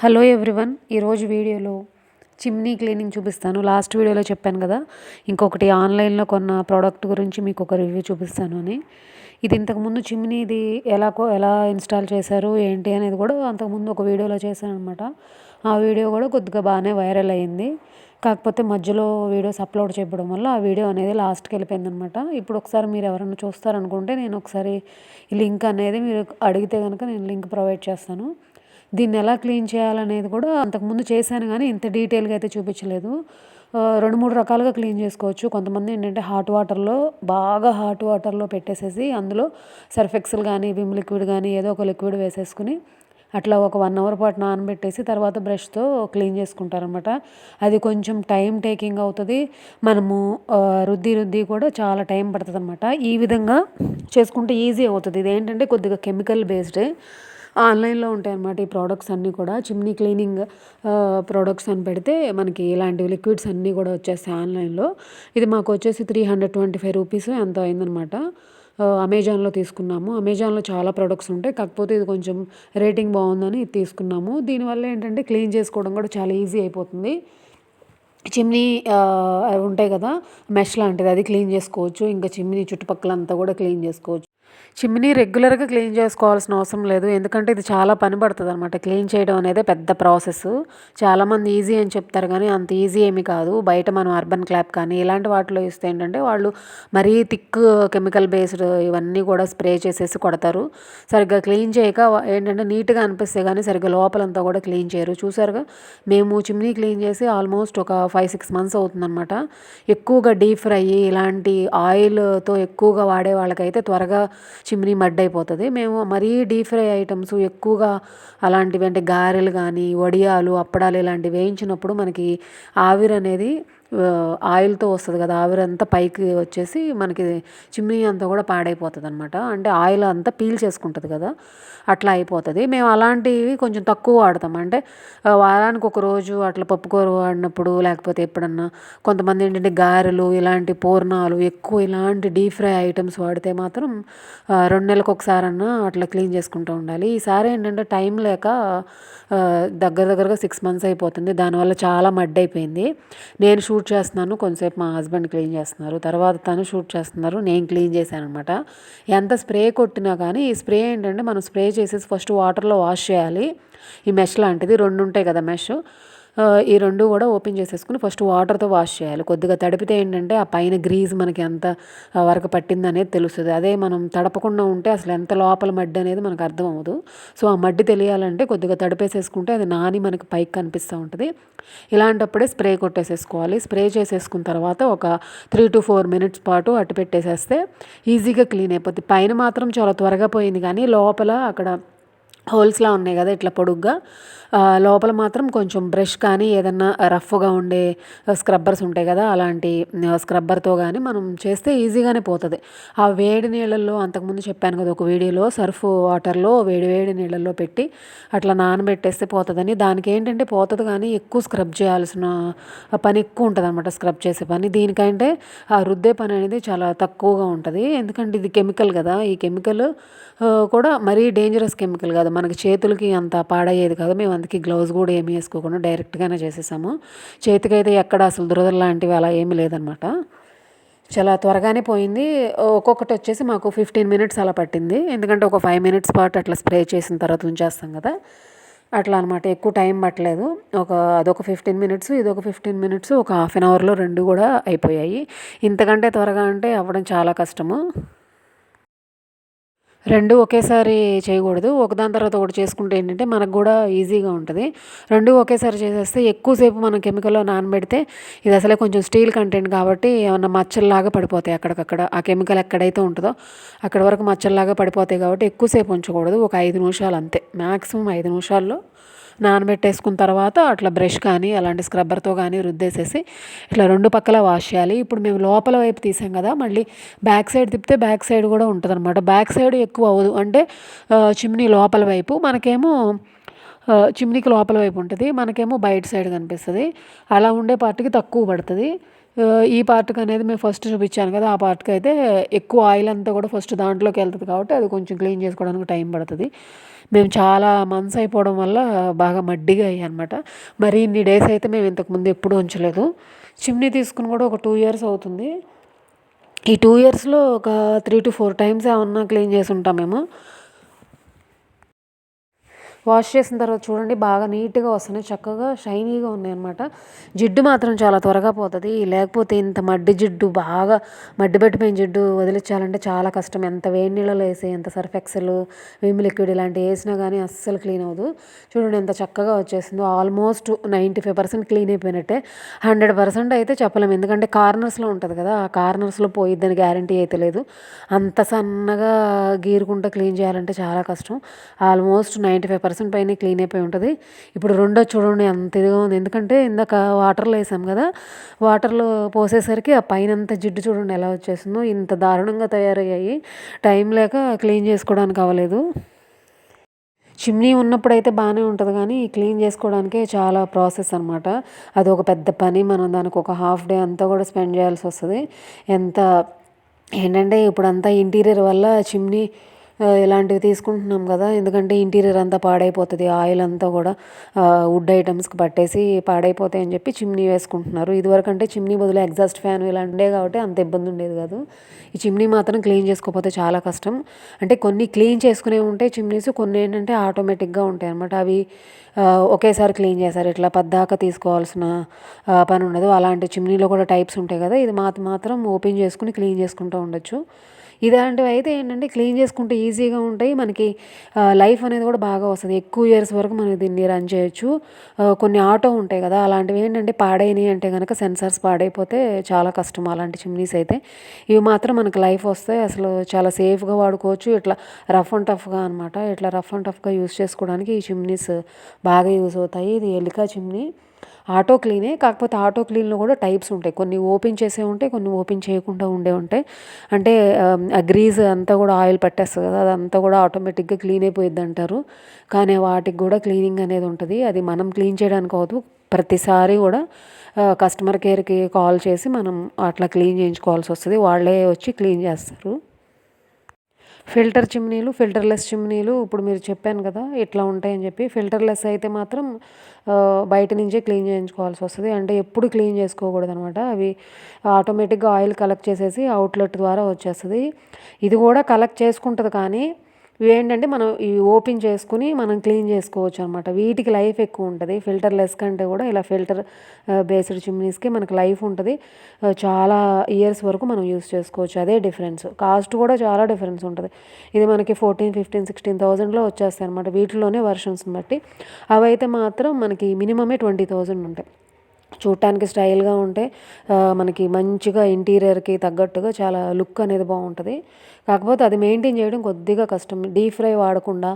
Hello everyone ఈరోజు వీడియోలో chimney cleaning చూపిస్తాను. లాస్ట్ వీడియోలో చెప్పాను కదా ఇంకొకటి ఆన్లైన్లో కొన్న ప్రోడక్ట్ గురించి మీకు ఒక రివ్యూ చూపిస్తాను అని. ఇది ఇంతకుముందు చిమ్నీది ఎలా కో ఎలా ఇన్స్టాల్ చేశారు ఏంటి అనేది కూడా అంతకుముందు ఒక వీడియోలో చేశాను అనమాట ఆ వీడియో కూడా కొద్దిగా బాగానే వైరల్ అయ్యింది కాకపోతే మధ్యలో వీడియోస్ అప్లోడ్ చేయడం వల్ల ఆ వీడియో అనేది లాస్ట్కి వెళ్ళిపోయింది అనమాట ఇప్పుడు ఒకసారి మీరు ఎవరైనా చూస్తారనుకుంటే నేను ఒకసారి లింక్ అనేది మీరు అడిగితే కనుక నేను లింక్ ప్రొవైడ్ చేస్తాను. దీన్ని ఎలా క్లీన్ చేయాలనేది కూడా అంతకుముందు చేశాను కానీ ఇంత డీటెయిల్గా అయితే చూపించలేదు. రెండు మూడు రకాలుగా క్లీన్ చేసుకోవచ్చు. కొంతమంది ఏంటంటే హాట్ వాటర్లో బాగా హాట్ వాటర్లో పెట్టేసేసి అందులో సర్ఫెక్సల్ కానీ విమ్ లిక్విడ్ కానీ ఏదో ఒక లిక్విడ్ వేసేసుకుని అట్లా ఒక వన్ అవర్ పాటు నానబెట్టేసి తర్వాత బ్రష్తో క్లీన్ చేసుకుంటారనమాట అది కొంచెం టైం టేకింగ్ అవుతుంది. మనము రుద్ది రుద్ది కూడా చాలా టైం పడుతుంది అనమాట ఈ విధంగా చేసుకుంటే ఈజీ అవుతుంది. ఇది ఏంటంటే కొద్దిగా కెమికల్ బేస్డే. ఆన్లైన్లో ఉంటాయి అన్నమాట ఈ ప్రోడక్ట్స్ అన్నీ కూడా. చిమ్నీ క్లీనింగ్ ప్రోడక్ట్స్ అని పెడితే మనకి ఇలాంటివి లిక్విడ్స్ అన్నీ కూడా వచ్చేస్తాయి ఆన్లైన్లో. ఇది మాకు వచ్చేసి three hundred twenty five rupees ఎంత అయిందనమాట అమెజాన్లో తీసుకున్నాము. అమెజాన్లో చాలా ప్రొడక్ట్స్ ఉంటాయి. కాకపోతే ఇది కొంచెం రేటింగ్ బాగుందని ఇది తీసుకున్నాము. దీనివల్ల ఏంటంటే క్లీన్ చేసుకోవడం కూడా చాలా ఈజీ అయిపోతుంది. చిమ్నీ ఉంటాయి కదా మెష్ లాంటిది. అది క్లీన్ చేసుకోవచ్చు. ఇంకా చిమ్నీ చుట్టుపక్కల అంతా కూడా క్లీన్ చేసుకోవచ్చు. చిమ్నీ రెగ్యులర్గా క్లీన్ చేసుకోవాల్సిన అవసరం లేదు. ఎందుకంటే ఇది చాలా పని పడుతుంది అనమాట క్లీన్ చేయడం అనేది పెద్ద ప్రాసెస్. చాలామంది ఈజీ అని చెప్తారు కానీ అంత ఈజీ ఏమి కాదు. బయట మనం అర్బన్ క్లాప్ కానీ ఇలాంటి వాటిలో ఇస్తే ఏంటంటే వాళ్ళు మరీ థిక్ కెమికల్ బేస్డ్ ఇవన్నీ కూడా స్ప్రే చేసేసి కొడతారు. సరిగ్గా క్లీన్ చేయక ఏంటంటే నీట్గా అనిపిస్తే కానీ సరిగ్గా లోపలంతా కూడా క్లీన్ చేయరు. చూసారుగా? మేము చిమ్నీ క్లీన్ చేసి ఆల్మోస్ట్ ఒక ఫైవ్ సిక్స్ మంత్స్ అవుతుందన్నమాట ఎక్కువగా డీప్ ఫ్రై ఇలాంటి ఆయిల్తో ఎక్కువగా వాడే వాళ్ళకైతే త్వరగా చిమ్నీ మడ్ అయిపోతుంది. మేము మరీ డీప్ ఫ్రై ఐటమ్స్ ఎక్కువగా అలాంటివి అంటే గారెలు కానీ వడియాలు అప్పడాలు ఇలాంటివి వేయించినప్పుడు మనకి ఆవిరి అనేది ఆయిల్తో వస్తుంది కదా ఆవిరంతా పైకి వచ్చేసి మనకి చిమ్నీ అంతా కూడా పాడైపోతుంది అనమాట అంటే ఆయిల్ అంతా పీల్ చేసుకుంటుంది కదా అట్లా అయిపోతుంది. మేము అలాంటివి కొంచెం తక్కువ వాడతాం. అంటే వారానికి ఒక రోజు అట్లా పప్పుకూర వాడినప్పుడు లేకపోతే ఎప్పుడన్నా కొంతమంది ఏంటంటే గారెలు ఇలాంటి పూర్ణాలు ఎక్కువ ఇలాంటి డీప్ ఫ్రై ఐటమ్స్ వాడితే మాత్రం రెండు నెలలకు ఒకసారన్నా అట్లా క్లీన్ చేసుకుంటూ ఉండాలి. ఈసారి ఏంటంటే టైం లేక దగ్గర దగ్గరగా సిక్స్ మంత్స్ అయిపోతుంది. దానివల్ల చాలా మడ్ అయిపోయింది నేను షూట్ చేస్తున్నాను కొంతసేపు మా హస్బెండ్ క్లీన్ చేస్తున్నారు తర్వాత తను షూట్ చేస్తున్నారు నేను క్లీన్ చేశాను అనమాట ఎంత స్ప్రే కొట్టినా కానీ ఈ స్ప్రే ఏంటంటే మనం స్ప్రే చేసేసి ఫస్ట్ వాటర్లో వాష్ చేయాలి. ఈ మెష్ లాంటిది రెండు ఉంటాయి కదా మెష్. ఈ రెండు కూడా ఓపెన్ చేసేసుకుని ఫస్ట్ వాటర్తో వాష్ చేయాలి. కొద్దిగా తడిపితే ఏంటంటే ఆ పైన గ్రీజ్ మనకి ఎంత వరకు పట్టింది అనేది తెలుస్తుంది. అదే మనం తడపకుండా ఉంటే అసలు ఎంత లోపల మడ్డి అనేది మనకు అర్థం అవ్వదు సో ఆ మడ్డి తెలియాలంటే కొద్దిగా తడిపేసేసుకుంటే అది నాని మనకి పైకి కనిపిస్తూ ఉంటుంది. ఇలాంటప్పుడే స్ప్రే కొట్టేసేసుకోవాలి. స్ప్రే చేసేసుకున్న తర్వాత ఒక త్రీ టు ఫోర్ మినిట్స్ పాటు అట్టు పెట్టేసేస్తే ఈజీగా క్లీన్ అయిపోతుంది పైన మాత్రం చాలా త్వరగా పోయింది కానీ లోపల అక్కడ హోల్స్లా ఉన్నాయి కదా ఇట్లా పొడుగ్గా. లోపల మాత్రం కొంచెం బ్రష్ కానీ ఏదన్నా రఫ్గా ఉండే స్క్రబ్బర్స్ ఉంటాయి కదా అలాంటి స్క్రబ్బర్తో కానీ మనం చేస్తే ఈజీగానే పోతుంది. ఆ వేడి నీళ్ళల్లో అంతకుముందు చెప్పాను కదా ఒక వీడియోలో సర్ఫ్ వాటర్లో వేడి వేడి నీళ్ళల్లో పెట్టి అట్లా నానబెట్టేస్తే పోతుందని. దానికి ఏంటంటే పోతుంది కానీ ఎక్కువ స్క్రబ్ చేయాల్సిన పని ఎక్కువ ఉంటుంది అనమాట స్క్రబ్ చేసే పని. దీనికంటే ఆ రుద్దే పని అనేది చాలా తక్కువగా ఉంటుంది. ఎందుకంటే ఇది కెమికల్ కదా ఈ కెమికల్ కూడా మరీ డేంజరస్ కెమికల్ కాదు. మనకి చేతులకి అంత పాడయ్యేది కాదు. మేము అందుకే గ్లౌజ్ కూడా ఏమి వేసుకోకుండా డైరెక్ట్గానే చేసేసాము. చేతికైతే ఎక్కడ అసలు దురదలు లాంటివి అలా ఏమీ లేదనమాట. చాలా త్వరగానే పోయింది. ఒక్కొక్కటి వచ్చేసి మాకు ఫిఫ్టీన్ మినిట్స్ అలా పట్టింది. ఎందుకంటే ఒక ఫైవ్ మినిట్స్ పాటు అట్లా స్ప్రే చేసిన తర్వాత ఉంచేస్తాం కదా. అట్లా అనమాట. ఎక్కువ టైం పట్టలేదు. ఒక అదొక ఫిఫ్టీన్ మినిట్స్ ఇదొక ఫిఫ్టీన్ మినిట్స్ ఒక హాఫ్ అన్ అవర్లో రెండు కూడా అయిపోయాయి. ఇంతకంటే త్వరగా అంటే అవ్వడం చాలా కష్టము. రెండు ఒకేసారి చేయకూడదు. ఒకదాని తర్వాత ఒకటి చేసుకుంటే ఏంటంటే మనకు కూడా ఈజీగా ఉంటుంది. రెండు ఒకేసారి చేసేస్తే ఎక్కువసేపు మనం కెమికల్లో నానబెడితే ఇది అసలే కొంచెం స్టీల్ కంటెంట్ కాబట్టి ఏమన్నా మచ్చల్లాగా పడిపోతాయి అక్కడికక్కడ. ఆ కెమికల్ ఎక్కడైతే ఉంటుందో అక్కడ వరకు మచ్చల్లాగా పడిపోతాయి కాబట్టి ఎక్కువసేపు ఉంచకూడదు. ఒక ఐదు నిమిషాలు అంతే. మ్యాక్సిమం ఐదు నిమిషాల్లో నానబెట్టేసుకున్న తర్వాత అట్లా బ్రష్ కానీ అలాంటి స్క్రబ్బర్తో కానీ రుద్దేసేసి ఇట్లా రెండు పక్కల వాష్ చేయాలి. ఇప్పుడు మేము లోపల వైపు తీసాం కదా మళ్ళీ బ్యాక్ సైడ్ తిప్పితే బ్యాక్ సైడ్ కూడా ఉంటుంది అనమాట బ్యాక్ సైడ్ ఎక్కువ అవ్వదు. అంటే చిమ్నీ లోపల వైపు మనకేమో చిమ్నీకి లోపల వైపు ఉంటుంది. మనకేమో బయట సైడ్ కనిపిస్తుంది. అలా ఉండే పార్టీకి తక్కువ పడుతుంది. ఈ పార్ట్కి అనేది మేము ఫస్ట్ చూపించాను కదా ఆ పార్ట్కి అయితే ఎక్కువ ఆయిల్ అంతా కూడా ఫస్ట్ దాంట్లోకి వెళ్తుంది కాబట్టి అది కొంచెం క్లీన్ చేసుకోవడానికి టైం పడుతుంది. మేము చాలా మంత్స్ అయిపోవడం వల్ల బాగా మడ్డిగా అయ్యాయి అనమాట మరి ఇన్ని డేస్ అయితే మేము ఇంతకుముందు ఎప్పుడు ఉంచలేదు. చిమ్నీ తీసుకుని కూడా ఒక టూ ఇయర్స్ అవుతుంది. ఈ టూ ఇయర్స్లో ఒక త్రీ టు ఫోర్ టైమ్స్ ఏమన్నా క్లీన్ చేసి ఉంటాం మేము. వాష్ చేసిన తర్వాత చూడండి బాగా నీట్గా వస్తున్నాయి. చక్కగా షైనీగా ఉన్నాయి అనమాట జిడ్డు మాత్రం చాలా త్వరగా పోతుంది. లేకపోతే ఇంత మడ్డి జిడ్డు బాగా మడ్డి పట్టిపోయిన జిడ్డు వదిలించాలంటే చాలా కష్టం. ఎంత వేడి నీళ్ళలో వేసి ఎంత సర్ఫ్ ఎక్సెల్ విమ్ లిక్విడ్ ఇలాంటివి వేసినా కానీ అస్సలు క్లీన్ అవ్వదు. చూడండి ఎంత చక్కగా వచ్చేసిందో. Almost ninety five percent clean అయిపోయినట్టే. హండ్రెడ్ పర్సెంట్ అయితే చెప్పలేము. ఎందుకంటే కార్నర్స్లో ఉంటుంది కదా ఆ కార్నర్స్లో పోయిద్దని గ్యారంటీ అయితే లేదు. అంత సన్నగా గీరుకుంటూ క్లీన్ చేయాలంటే చాలా కష్టం. ఆల్మోస్ట్ నైంటీ ఫైవ్ పర్సెంట్ పైన క్లీన్ అయిపోయి ఉంటుంది. ఇప్పుడు రెండో చూడండి అంత ఇదిగా ఉంది. ఎందుకంటే ఇందాక వాటర్లో వేసాం కదా వాటర్లో పోసేసరికి ఆ పైన అంత జిడ్డు చూడండి ఎలా వచ్చేసిందో. ఇంత దారుణంగా తయారయ్యాయి. టైం లేక క్లీన్ చేసుకోవడానికి అవ్వలేదు. చిమ్నీ ఉన్నప్పుడైతే బాగానే ఉంటుంది కానీ క్లీన్ చేసుకోవడానికే చాలా ప్రాసెస్ అనమాట అది ఒక పెద్ద పని. మనం దానికి ఒక హాఫ్ డే అంతా కూడా స్పెండ్ చేయాల్సి వస్తుంది. ఎంత ఏంటంటే ఇప్పుడు అంతా ఇంటీరియర్ వల్ల చిమ్నీ ఇలాంటివి తీసుకుంటున్నాం కదా. ఎందుకంటే ఇంటీరియర్ అంతా పాడైపోతుంది. ఆయిల్ అంతా కూడా వుడ్ ఐటమ్స్కి పట్టేసి పాడైపోతాయి అని చెప్పి చిమ్నీ వేసుకుంటున్నారు. ఇదివరకు అంటే చిమ్నీ బదులు ఎగ్జాస్ట్ ఫ్యాన్ ఇలాంటివే కాబట్టి అంత ఇబ్బంది ఉండేది కాదు. ఈ చిమ్నీ మాత్రం క్లీన్ చేసుకోకపోతే చాలా కష్టం. అంటే కొన్ని క్లీన్ చేసుకునే ఉంటాయి చిమ్నీస్ కొన్ని ఏంటంటే ఆటోమేటిక్గా ఉంటాయి అనమాట అవి ఒకేసారి క్లీన్ చేశారు. ఇట్లా పద్దాక తీసుకోవాల్సిన పని ఉండదు. అలాంటి చిమ్నీలో కూడా టైప్స్ ఉంటాయి కదా. ఇది మాత్రం మాత్రం ఓపెన్ చేసుకుని క్లీన్ చేసుకుంటూ ఉండొచ్చు. ఇలాంటివి అయితే ఏంటంటే క్లీన్ చేసుకుంటే ఈజీగా ఉంటాయి. మనకి లైఫ్ అనేది కూడా బాగా వస్తుంది. ఎక్కువ ఇయర్స్ వరకు మనం దీన్ని రన్ చేయొచ్చు. కొన్ని ఆటో ఉంటాయి కదా అలాంటివి ఏంటంటే పాడైనవి అంటే కనుక సెన్సార్స్ పాడైపోతే చాలా కష్టం. అలాంటి చిమ్నీస్ అయితే ఇవి మాత్రం మనకు లైఫ్ వస్తాయి. అసలు చాలా సేఫ్గా వాడుకోవచ్చు. ఇట్లా రఫ్ అండ్ టఫ్గా అనమాట ఇట్లా రఫ్ అండ్ టఫ్గా యూస్ చేసుకోవడానికి ఈ చిమ్నీస్ బాగా యూస్ అవుతాయి. ఇది ఎలికా చిమ్నీ. ఆటో క్లీనే కాకపోతే ఆటో క్లీన్లో కూడా టైప్స్ ఉంటాయి. కొన్ని ఓపెన్ చేసే ఉంటాయి కొన్ని ఓపెన్ చేయకుండా ఉండే ఉంటాయి. అంటే ఆ గ్రీజ్ అంతా కూడా ఆయిల్ పట్టేస్తుంది కదా అదంతా కూడా ఆటోమేటిక్గా క్లీన్ అయిపోయింది అంటారు. కానీ వాటికి కూడా క్లీనింగ్ అనేది ఉంటుంది. అది మనం క్లీన్ చేయడానికి అవదు ప్రతిసారి కూడా కస్టమర్ కేర్కి కాల్ చేసి మనం అట్లా క్లీన్ చేయించుకోవాల్సి వస్తుంది. వాళ్ళే వచ్చి క్లీన్ చేస్తారు. ఫిల్టర్ చిమ్నీలు ఫిల్టర్లెస్ చిమ్నీలు ఇప్పుడు మీరు చెప్పాను కదా ఇట్లా ఉంటాయని చెప్పి ఫిల్టర్లెస్ అయితే మాత్రం బయట నుంచే క్లీన్ చేయించుకోవాల్సి వస్తుంది. అంటే ఎప్పుడు క్లీన్ చేసుకోకూడదు అనమాట అవి ఆటోమేటిక్గా ఆయిల్ కలెక్ట్ చేసేసి అవుట్లెట్ ద్వారా వచ్చేస్తుంది. ఇది కూడా కలెక్ట్ చేసుకుంటుంది కానీ ఇవి ఏంటంటే మనం ఇవి ఓపెన్ చేసుకుని మనం క్లీన్ చేసుకోవచ్చు అనమాట వీటికి లైఫ్ ఎక్కువ ఉంటుంది. ఫిల్టర్ లెస్ కంటే కూడా ఇలా ఫిల్టర్ బేస్డ్ చిమ్నీస్కి మనకి లైఫ్ ఉంటుంది. చాలా ఇయర్స్ వరకు మనం యూస్ చేసుకోవచ్చు. అదే డిఫరెన్స్. కాస్ట్ కూడా చాలా డిఫరెన్స్ ఉంటుంది. ఇది మనకి ఫోర్టీన్ ఫిఫ్టీన్ సిక్స్టీన్ థౌజండ్లో వచ్చేస్తాయి అనమాట వీటిలోనే వర్షన్స్ని బట్టి. అవైతే మాత్రం మనకి మినిమమే ట్వంటీ థౌజండ్ ఉంటాయి. చూడటానికి స్టైల్గా ఉంటే మనకి మంచిగా ఇంటీరియర్కి తగ్గట్టుగా చాలా లుక్ అనేది బాగుంటుంది. కాకపోతే అది మెయింటైన్ చేయడం కొద్దిగా కష్టం. డీప్ ఫ్రై వాడకుండా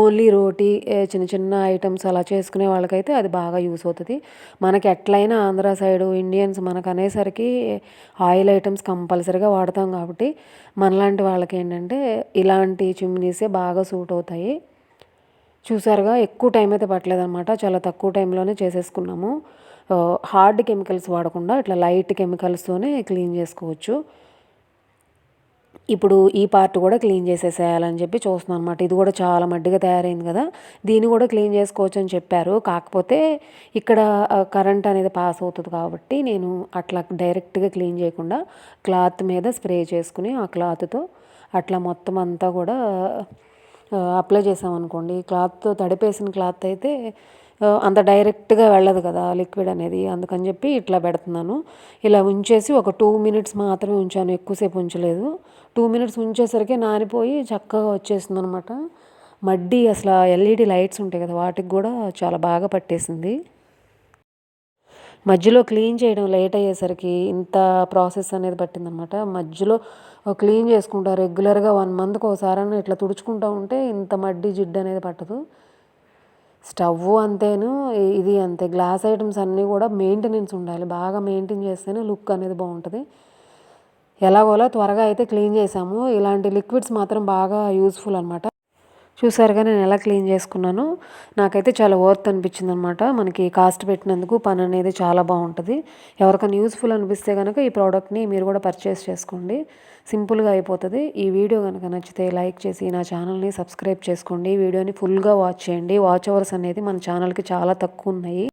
ఓన్లీ రోటీ చిన్న చిన్న ఐటమ్స్ అలా చేసుకునే వాళ్ళకైతే అది బాగా యూస్ అవుతుంది. మనకి ఎట్లయినా ఆంధ్ర సైడు ఇండియన్స్ మనకు అనేసరికి ఆయిల్ ఐటమ్స్ కంపల్సరీగా వాడతాం కాబట్టి మనలాంటి వాళ్ళకి ఏంటంటే ఇలాంటి చిమ్నీసే బాగా సూట్ అవుతాయి. చూసారుగా ఎక్కువ టైం అయితే పట్టలేదన్నమాట. చాలా తక్కువ టైంలోనే చేసేసుకున్నాము. హార్డ్ కెమికల్స్ వాడకుండా ఇట్లా లైట్ కెమికల్స్తోనే క్లీన్ చేసుకోవచ్చు. ఇప్పుడు ఈ పార్ట్ కూడా క్లీన్ చేసేసేయాలని చెప్పి చూస్తున్నాను అనమాట ఇది కూడా చాలా మడ్డిగా తయారైంది కదా. దీన్ని కూడా క్లీన్ చేసుకోవచ్చు అని చెప్పారు. కాకపోతే ఇక్కడ కరెంట్ అనేది పాస్ అవుతుంది కాబట్టి నేను అట్లా డైరెక్ట్గా క్లీన్ చేయకుండా క్లాత్ మీద స్ప్రే చేసుకుని ఆ క్లాత్తో అట్లా మొత్తం అంతా కూడా అప్లై చేసామనుకోండి. క్లాత్తో తడిపేసిన క్లాత్ అయితే అంత డైరెక్ట్గా వెళ్ళదు కదా లిక్విడ్ అనేది. అందుకని చెప్పి ఇట్లా పెడుతున్నాను. ఇలా ఉంచేసి ఒక టూ మినిట్స్ మాత్రమే ఉంచాను. ఎక్కువసేపు ఉంచలేదు. టూ మినిట్స్ ఉంచేసరికి నానిపోయి చక్కగా వచ్చేసింది అనమాట మడ్డి అసలు ఎల్ఈడి లైట్స్ ఉంటాయి కదా వాటికి కూడా చాలా బాగా పట్టేసింది. మధ్యలో క్లీన్ చేయడం లేట్ అయ్యేసరికి ఇంత ప్రాసెస్ అనేది పట్టిందనమాట. మధ్యలో క్లీన్ చేసుకుంటా రెగ్యులర్గా వన్ మంత్కి ఒకసారి ఇట్లా తుడుచుకుంటూ ఉంటే ఇంత మడ్డి జిడ్డు అనేది పట్టదు. స్టవ్ అంతేను ఇది అంతే. గ్లాస్ ఐటమ్స్ అన్నీ కూడా మెయింటెనెన్స్ ఉండాలి. బాగా మెయింటైన్ చేస్తేనే లుక్ అనేది బాగుంటుంది. ఎలాగోలా త్వరగా అయితే క్లీన్ చేసాము. ఇలాంటి లిక్విడ్స్ మాత్రం బాగా యూస్ఫుల్ అనమాట చూసారుగా నేను ఎలా క్లీన్ చేసుకున్నాను. నాకైతే చాలా వర్త్ అనిపించింది అనమాట మనకి కాస్ట్ పెట్టినందుకు పని అనేది చాలా బాగుంటుంది. ఎవరికైనా యూస్ఫుల్ అనిపిస్తే కనుక ఈ ప్రోడక్ట్ని మీరు కూడా పర్చేస్ చేసుకోండి. సింపుల్గా అయిపోతుంది. ఈ వీడియో కనుక నచ్చితే లైక్ చేసి నా ఛానల్ని సబ్స్క్రైబ్ చేసుకోండి. ఈ వీడియోని ఫుల్గా వాచ్ చేయండి. వాచ్ అవర్స్ అనేది మన ఛానల్కి చాలా తక్కువ ఉన్నాయి.